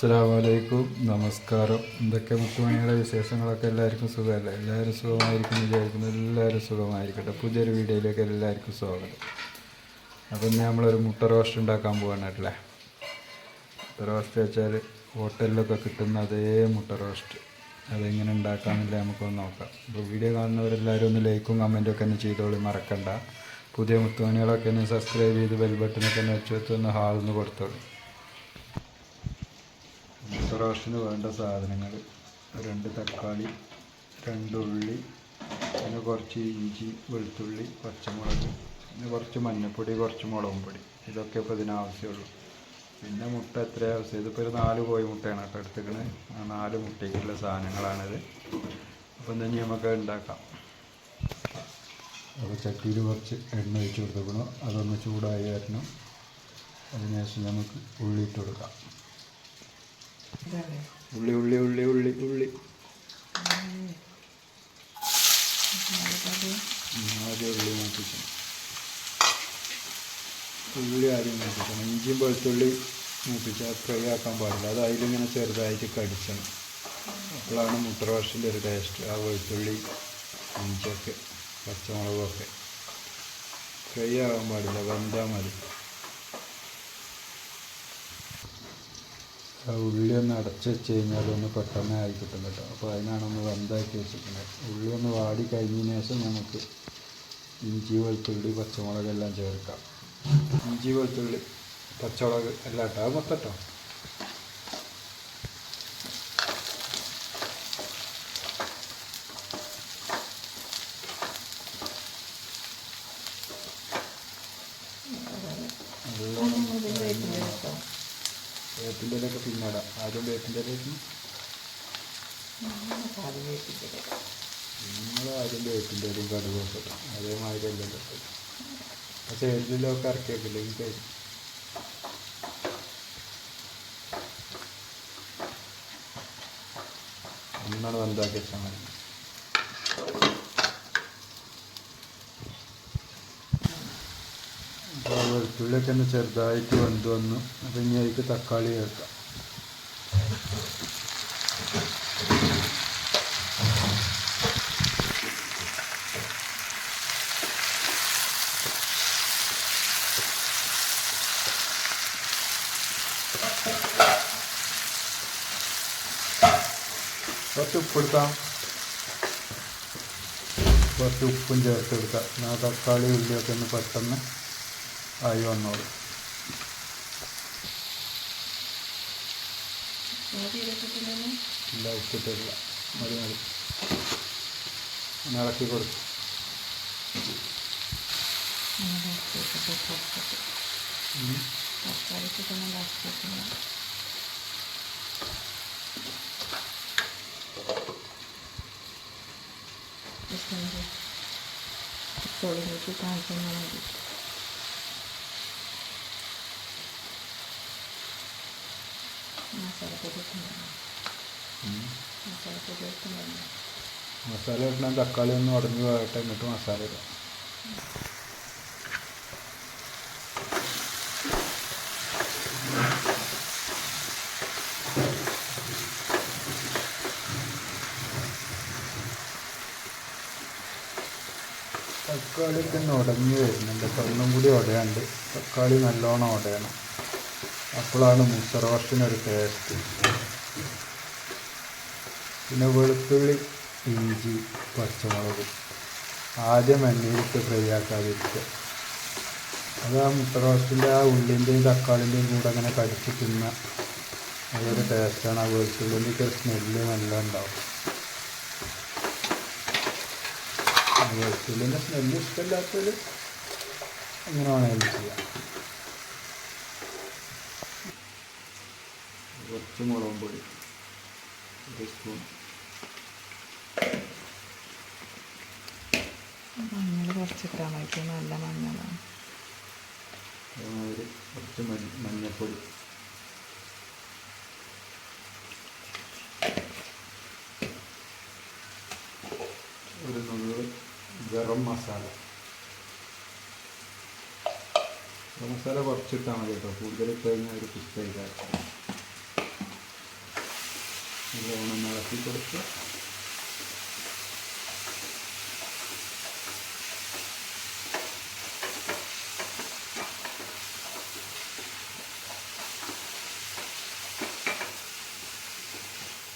അസ്സാമലൈക്കും നമസ്കാരം. എന്തൊക്കെ മുത്തുമണിയുടെ വിശേഷങ്ങളൊക്കെ എല്ലാവർക്കും സുഖമല്ലേ? എല്ലാവരും സുഖമായിരിക്കും വിചാരിക്കുന്നു. എല്ലാവരും സുഖമായിരിക്കട്ടെ. പുതിയൊരു വീഡിയോയിലേക്ക് എല്ലാവർക്കും സ്വാഗതം. അപ്പം ഇന്ന് നമ്മളൊരു മുട്ട റോസ്റ്റ് ഉണ്ടാക്കാൻ പോകാനായിട്ടല്ലേ മുട്ട റോസ്റ്റ് വെച്ചാൽ ഹോട്ടലിലൊക്കെ കിട്ടുന്ന അതേ മുട്ട റോസ്റ്റ് അതെങ്ങനെ ഉണ്ടാക്കാമെന്നില്ല നമുക്കൊന്ന് നോക്കാം. അപ്പോൾ വീഡിയോ കാണുന്നവരെല്ലാവരും ഒന്ന് ലൈക്കും കമന്റും ഒക്കെ ഒന്ന് ചെയ്തോളി. മറക്കണ്ട. പുതിയ മുത്തുമണികളൊക്കെ ഒന്ന് സബ്സ്ക്രൈബ് ചെയ്ത് ബെൽ ബട്ടനൊക്കെ ഒന്ന് വെച്ച് ഒന്ന് നിന്ന് കൊടുത്തോളൂ. മുട്ട വേണ്ട സാധനങ്ങൾ. രണ്ട് തക്കാളി രണ്ട് ഉള്ളി പിന്നെ കുറച്ച് ഇഞ്ചി വെളുത്തുള്ളി പച്ചമുളക് പിന്നെ കുറച്ച് മഞ്ഞൾപ്പൊടി കുറച്ച് മുളകും പൊടി. ഇതൊക്കെ ഇപ്പോൾ ഇതിന് ആവശ്യമുള്ളൂ. പിന്നെ മുട്ട എത്ര ആവശ്യം? ഇതിപ്പോൾ ഒരു നാല് കോഴി മുട്ടയാണ് കേട്ടോ എടുത്തിക്കണത് ആ നാല് മുട്ടയ്ക്കുള്ള സാധനങ്ങളാണിത്. അപ്പം തന്നെ നമുക്ക് ഉണ്ടാക്കാം. അപ്പോൾ ചട്ടിയിൽ കുറച്ച് എണ്ണ ഒഴിച്ച് കൊടുത്തേക്കണം അതൊന്ന് ചൂടായി വരണം. അതിനുശേഷം നമുക്ക് ഉള്ളി ഇട്ട് കൊടുക്കാം. ഉള്ളി ഉള്ളി ഉള്ളി ഉള്ളി ഉള്ളി. ആദ്യം ഉള്ളി മാറ്റിക്കണം. ഉള്ളി ആദ്യം മാറ്റിക്കണം. ഇഞ്ചിയും വെളുത്തുള്ളി മൂപ്പിച്ചാൽ ഫ്രൈ ആക്കാൻ പാടില്ല. അത് അതിലിങ്ങനെ ചെറുതായിട്ട് കടിച്ചണം. അപ്പോഴാണ് മുട്ട റോസ്റ്റിന്റെ ഒരു ടേസ്റ്റ് ആ വെളുത്തുള്ളി ഇഞ്ചിയൊക്കെ പച്ചമുളകൊക്കെ. ഫ്രൈ ആകാൻ പാടില്ല. വെന്താൽ മതി. ഉള്ളി ഒന്ന് അടച്ച് വെച്ച് കഴിഞ്ഞാൽ ഒന്ന് പെട്ടെന്ന് ആയി കിട്ടും കേട്ടോ. അപ്പോൾ അതിനാണ് ഒന്ന് വന്താക്കി വെച്ചിരിക്കുന്നത്. ഉള്ളി ഒന്ന് വാടി കഴിഞ്ഞതിന് ശേഷം നമുക്ക് ഇഞ്ചി വെളുത്തുള്ളി പച്ചമുളക് എല്ലാം ചേർക്കാം. ഇഞ്ചി വെളുത്തുള്ളി പച്ചമുളക് എല്ലാം ഇട്ടാൽ മൊത്തം ഇട്ടോ വേപ്പിന്റെ ഇലയൊക്കെ പിന്നെ ഇടാം ആദ്യം വേപ്പിന്റെ ഇലയ്ക്ക് നിങ്ങൾ ആദ്യം വേപ്പിന്റെ ഇലയും കടുക് ഇടും അതേമാതിരി എല്ലാം കിട്ടും ആ എല്ലാം ഇറക്കി വെക്കില്ലെങ്കിൽ കഴിഞ്ഞു ഒന്നാണ് വലുതാക്കി വെച്ചാൽ മതി. വെളുത്തുള്ളിയൊക്കെ ഒന്ന് ചെറുതായിട്ട് വെന്ത് വന്നു. അപ്പം ഇനി അതിലേക്ക് തക്കാളി ചേർക്കാം. കുറച്ച് ഉപ്പ് എടുക്കാം. കുറച്ച് ഉപ്പും ചേർത്ത് എടുക്കാം. എന്നാൽ തക്കാളി ഉള്ളിയൊക്കെ ഒന്ന് പെട്ടെന്ന് ആയി വന്നോളൂ. ഇല്ല ഉപ്പിട്ടില്ല മതി മതി. ഒന്ന് ഇളക്കി കൊടുക്കും. തൊളിലേക്ക് കാണിച്ചാൽ മതി. മസാല ഇടണം തക്കാളി ഒന്ന് ഉടഞ്ഞു പോകട്ടെ എന്നിട്ട് മസാല ഇടാം തക്കാളി ഒന്ന് ഉടഞ്ഞു വരുന്നുണ്ട്. സ്വർണം കൂടി ഉടയാണ്ട്. തക്കാളി നല്ലോണം ഉടയണം. അപ്പോഴാണ് മുട്ട റോസ്റ്റിനൊരു ടേസ്റ്റ് പിന്നെ വെളുത്തുള്ളി ഇഞ്ചി പച്ചമുളക്. ആദ്യം എണ്ണയിലിട്ട് ഫ്രൈ ആക്കാതിരിക്കുക അത് ആ മുട്ട റോസ്റ്റിന്റെ ആ ഉള്ളിന്റെയും തക്കാളിന്റെയും കൂടെ അങ്ങനെ കടിച്ച് തിന്ന അതൊരു ടേസ്റ്റാണ് ആ വെളുത്തുള്ളിന്റെ ഒക്കെ സ്മെല്ല് നല്ല ഉണ്ടാവും. വെളുത്തുള്ളിന്റെ സ്മെല്ല് ഇഷ്ടമില്ലാത്തവർ അങ്ങനെ വേണമെങ്കിലും ചെയ്യാം. കുറച്ച് മുളകും പൊടി ഒരു സ്പൂൺ മഞ്ഞൾ കുറച്ച് ഇട്ടാൽ മതി. നല്ല മഞ്ഞളാണ് അതേമാതിരി കുറച്ച് മഞ്ഞ മഞ്ഞൾപ്പൊടി ഒരു നുള്ളു ഗരം മസാല. ഗരം മസാല കുറച്ചിട്ടാൽ മതി കേട്ടോ. കൂടുതൽ കഴിഞ്ഞാൽ ഒരു പിസ്തയില്ല നല്ലോണം ഇളക്കി കൊടുക്കുക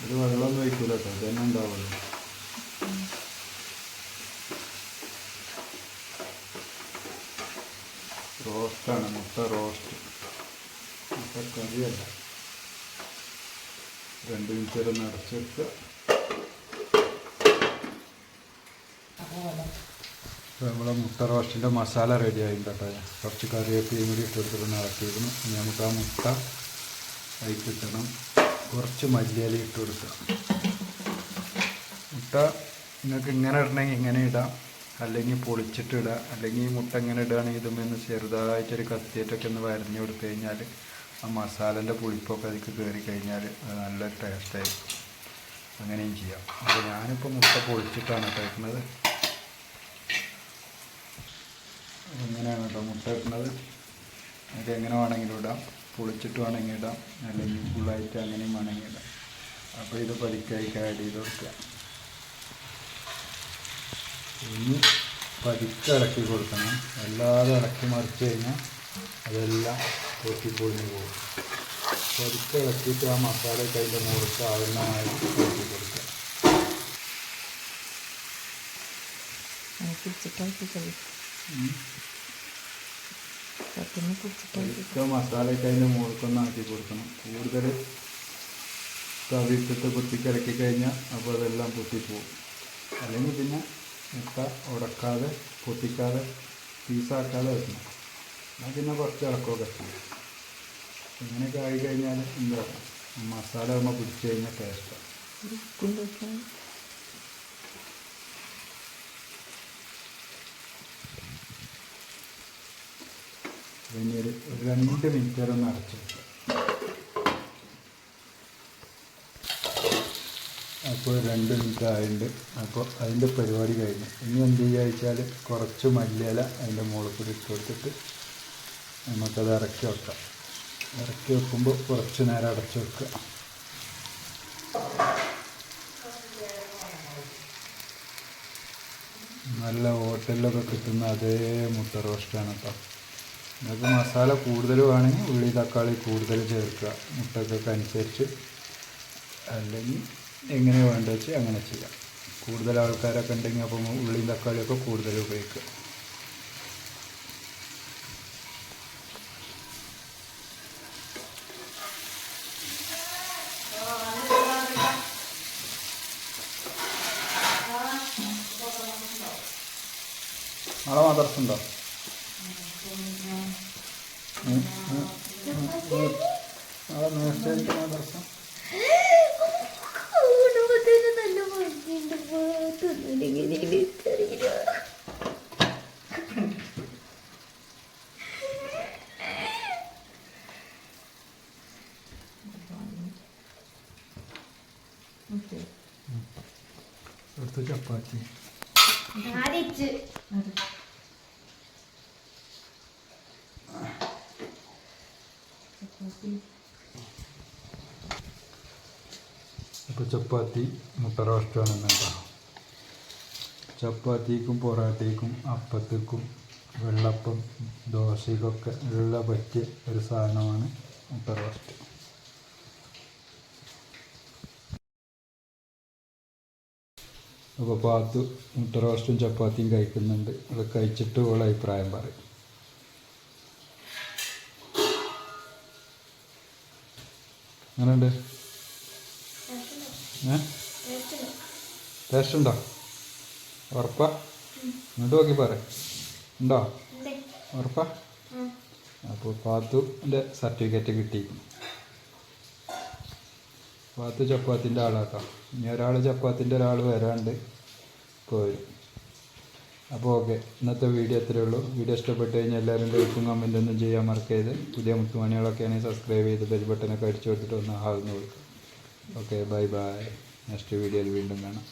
ഇത് വെള്ളമൊന്നും ഒഴിക്കൂല കേട്ടോ ഇത് തന്നെ ഉണ്ടാവുള്ളൂ റോസ്റ്റാണ് മുട്ട റോസ്റ്റ് മുട്ട കറിയല്ല രണ്ട് മിനിറ്റ് വരെ ഒന്ന് അപ്പോൾ നമ്മളെ മുട്ട റോസ്റ്റിന്റെ മസാല റെഡി കേട്ടോ. കുറച്ച് കറിവേപ്പിലയും കൂടി ഇട്ടെടുത്തിട്ട് നിറച്ചിരുന്നു ഇനി നമുക്ക് ആ മുട്ട അതിൽ കുറച്ച് മല്ലിയില ഇട്ട് കൊടുക്കുക. മുട്ട നിങ്ങൾക്ക് ഇങ്ങനെ ഇടണമെങ്കിൽ ഇങ്ങനെ ഇടാം. അല്ലെങ്കിൽ പൊളിച്ചിട്ട് ഇടാം. അല്ലെങ്കിൽ ഈ മുട്ട ഇങ്ങനെ ഇടുകയാണെങ്കിൽ ഇതുമ്പോൾ ചെറുതായിട്ടൊരു കത്തിയിട്ടൊക്കെ ഒന്ന് വരഞ്ഞു കൊടുത്തു കഴിഞ്ഞാൽ ആ മസാലന്റെ പുളിപ്പൊക്കെ അതിലേക്ക് കയറി കഴിഞ്ഞാൽ അത് നല്ല ടേസ്റ്റായി അങ്ങനെയും ചെയ്യാം. അപ്പോൾ ഞാനിപ്പോൾ മുട്ട പൊളിച്ചിട്ടാണ് കഴിക്കുന്നത് അങ്ങനെയാണ് കേട്ടോ മുട്ട ഇടുന്നത് അത് എങ്ങനെ വേണമെങ്കിലും ഇടാം. പൊളിച്ചിട്ട് വേണമെങ്കിൽ ഇടാം. അല്ലെങ്കിൽ ഫുള്ളായിട്ട് അങ്ങനെയും വേണമെങ്കിൽ ഇടാം. അപ്പോൾ ഇത് പതുക്കായിട്ട് ആഡ് ചെയ്ത് കൊടുക്കുക ഇനി പതുക്കെ ഇളക്കി കൊടുക്കണം. അല്ലാതെ ഇളക്കി മറിച്ച് കഴിഞ്ഞാൽ അതെല്ലാം പൊട്ടിപ്പൊളിഞ്ഞ് പോകും. പതുക്കെ ഇളക്കിയിട്ട് ആ മസാലയൊക്കെ അതിന്റെ മുറിച്ച് ആവുന്നതായി ഇളക്കി കൊടുക്കുക മസാലയൊക്കെ അതിന്റെ മുറിക്കൊന്ന് ആക്കി കൊടുക്കണം. കൂടുതൽ തവിട്ടിട്ട് കുത്തിക്കിളക്കി കഴിഞ്ഞാൽ അപ്പോൾ അതെല്ലാം പൊട്ടിപ്പോവും. അല്ലെങ്കിൽ പിന്നെ മുട്ട ഉടക്കാതെ പൊട്ടിക്കാതെ പീസാക്കാതെ വെക്കണം. എന്നാൽ പിന്നെ കുറച്ച് ഇളക്കമൊക്കെ ഇങ്ങനെയൊക്കെ ആയി കഴിഞ്ഞാൽ എന്താ മസാല ആകുമ്പോൾ പിടിച്ച് കഴിഞ്ഞാൽ ടേസ്റ്റാണ് പിന്നെ ഒരു ഒരു രണ്ട് മിനിറ്റ് വരെ ഒന്ന് അടച്ചു അപ്പോൾ രണ്ട് മിനിറ്റ് ആയിട്ടുണ്ട് അപ്പോൾ അതിന്റെ പരിപാടി കഴിഞ്ഞു. ഇനി എന്ത് ചെയ്യുക വെച്ചാൽ കുറച്ച് മല്ലിയില അതിന്റെ മുകളിൽ കൂടി ഇട്ട് കൊടുത്തിട്ട് നമുക്കത് ഇറക്കി വെക്കാം. ഇറക്കി വെക്കുമ്പോൾ കുറച്ച് നേരം അടച്ചു വെക്കുക. നല്ല ഹോട്ടലിലൊക്കെ കിട്ടുന്ന അതേ മുട്ട റോസ്റ്റാണ് കേട്ടോ നിങ്ങൾക്ക് മസാല കൂടുതൽ വേണമെങ്കിൽ ഉള്ളി തക്കാളി കൂടുതൽ ചേർക്കുക. മുട്ടക്കൊക്കെ അനുസരിച്ച്. അല്ലെങ്കിൽ എങ്ങനെ വേണ്ട വെച്ച് അങ്ങനെ ചെയ്യാം. കൂടുതൽ ആൾക്കാരൊക്കെ ഉണ്ടെങ്കിൽ അപ്പം ഉള്ളിയും തക്കാളിയൊക്കെ കൂടുതൽ ഉപയോഗിക്കുക. മദർസ് ഉണ്ടോ? നേരത്തെ മദർസം ചപ്പാത്തി ആദിച്ച് ചപ്പാത്തി ഇപ്പോൾ ചപ്പാത്തി മുട്ട റോസ്റ്റാണ് കേട്ടോ ചപ്പാത്തിക്കും പൊറാട്ടയ്ക്കും അപ്പത്തേക്കും വെള്ളപ്പം ദോശയ്ക്കൊക്കെ ഉള്ള പറ്റിയ ഒരു സാധനമാണ് മുട്ട റോസ്റ്റ് അപ്പോൾ പാത്തു മുട്ട റോസ്റ്റും ചപ്പാത്തിയും കഴിക്കുന്നുണ്ട്. അത് കഴിച്ചിട്ട് ഉള്ള അഭിപ്രായം പറയും. എങ്ങനെയുണ്ട്? ഏ? ടേസ്റ്റ് ഉണ്ടോ ഉറപ്പ? ഇങ്ങോട്ട് നോക്കി പറ ഉണ്ടോ? ഉറപ്പ? അപ്പോൾ പാത്തുന്റെ സർട്ടിഫിക്കറ്റ് കിട്ടി. പാത്തു ചപ്പാത്തിന്റെ ആളാക്കാം ഇനി ഒരാൾ ചപ്പാത്തിന്റെ ഒരാൾ വരാണ്ട് പോരും അപ്പോൾ ഓക്കെ ഇന്നത്തെ വീഡിയോ അത്രേ ഉള്ളൂ. വീഡിയോ ഇഷ്ടപ്പെട്ട് കഴിഞ്ഞാൽ എല്ലാവരും ലൈക്കും കമന്റ് ഒന്നും ചെയ്യാൻ മറക്കരുത്. പുതിയ മുത്തുമണികളൊക്കെ ആണെങ്കിൽ സബ്സ്ക്രൈബ് ചെയ്ത് ബെൽ ബട്ടനൊക്കെ അടിച്ചു കൊടുത്തിട്ട് ഒന്ന് ആകുന്നു ഓക്കെ ബൈ ബൈ. നെക്സ്റ്റ് വീഡിയോയിൽ വീണ്ടും കാണാം.